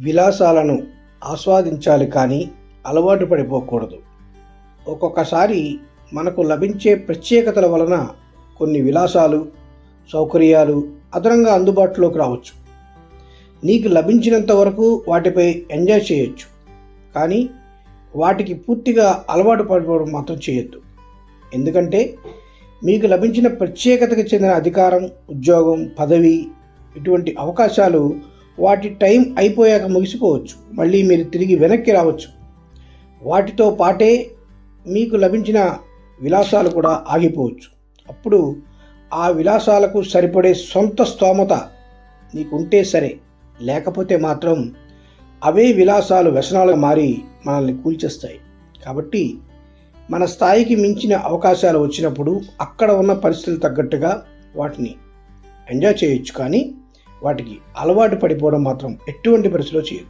విలాసాలను ఆస్వాదించాలి కానీ అలవాటు పడిపోకూడదు. ఒక్కొక్కసారి మనకు లభించే ప్రత్యేకతల వలన కొన్ని విలాసాలు సౌకర్యాలు అదనంగా అందుబాటులోకి రావచ్చు. నీకు లభించినంత వరకు వాటిపై ఎంజాయ్ చేయొచ్చు. కానీ వాటికి పూర్తిగా అలవాటు పడిపోవడం మాత్రం చేయొద్దు. ఎందుకంటే మీకు లభించిన ప్రత్యేకతకు చెందిన అధికారం ఉద్యోగం పదవి ఇటువంటి అవకాశాలు వాటి టైం అయిపోయాక ముగిసిపోవచ్చు. మళ్ళీ మీరు తిరిగి వెనక్కి రావచ్చు. వాటితో పాటే మీకు లభించిన విలాసాలు కూడా ఆగిపోవచ్చు. అప్పుడు ఆ విలాసాలకు సరిపడే సొంత స్తోమత నీకుంటే సరే. లేకపోతే మాత్రం అవే విలాసాలు వ్యసనాలుగా మారి మనల్ని కూల్చేస్తాయి. కాబట్టి మన స్థాయికి మించిన అవకాశాలు వచ్చినప్పుడు అక్కడ ఉన్న పరిస్థితులు తగ్గట్టుగా వాటిని ఎంజాయ్ చేయొచ్చు కానీ వాటికి అలవాటు పడిపోవడం మాత్రం ఎటువంటి పరిస్థితిలో చేయదు